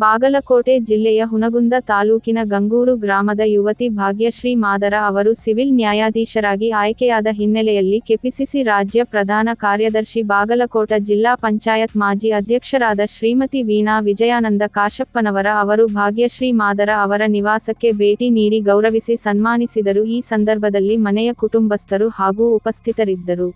ಬಾಗಲಕೋಟೆ ಜಿಲ್ಲೆಯ ಹುನಗುಂದ ತಾಲೂಕಿನ ಗಂಗೂರು ಗ್ರಾಮದ ಯುವತಿ ಭಾಗ್ಯಶ್ರೀ ಮಾದರ ಅವರು ಸಿವಿಲ್ ನ್ಯಾಯಾಧೀಶರಾಗಿ ಆಯ್ಕೆಯಾದ ಹಿನ್ನೆಲೆಯಲ್ಲಿ ಕೆಪಿಸಿಸಿ ರಾಜ್ಯ ಪ್ರಧಾನ ಕಾರ್ಯದರ್ಶಿ ಬಾಗಲಕೋಟ ಜಿಲ್ಲಾ ಪಂಚಾಯತ್ ಮಾಜಿ ಅಧ್ಯಕ್ಷರಾದ ಶ್ರೀಮತಿ ವೀಣಾ ವಿಜಯಾನಂದ ಕಾಶಪ್ಪನವರ ಅವರು ಭಾಗ್ಯಶ್ರೀ ಮಾದರ ಅವರ ನಿವಾಸಕ್ಕೆ ಭೇಟಿ ನೀಡಿ ಗೌರವಿಸಿ ಸನ್ಮಾನಿಸಿದರು. ಈ ಸಂದರ್ಭದಲ್ಲಿ ಮನೆಯ ಕುಟುಂಬಸ್ಥರು ಹಾಗೂ ಉಪಸ್ಥಿತರಿದ್ದರು.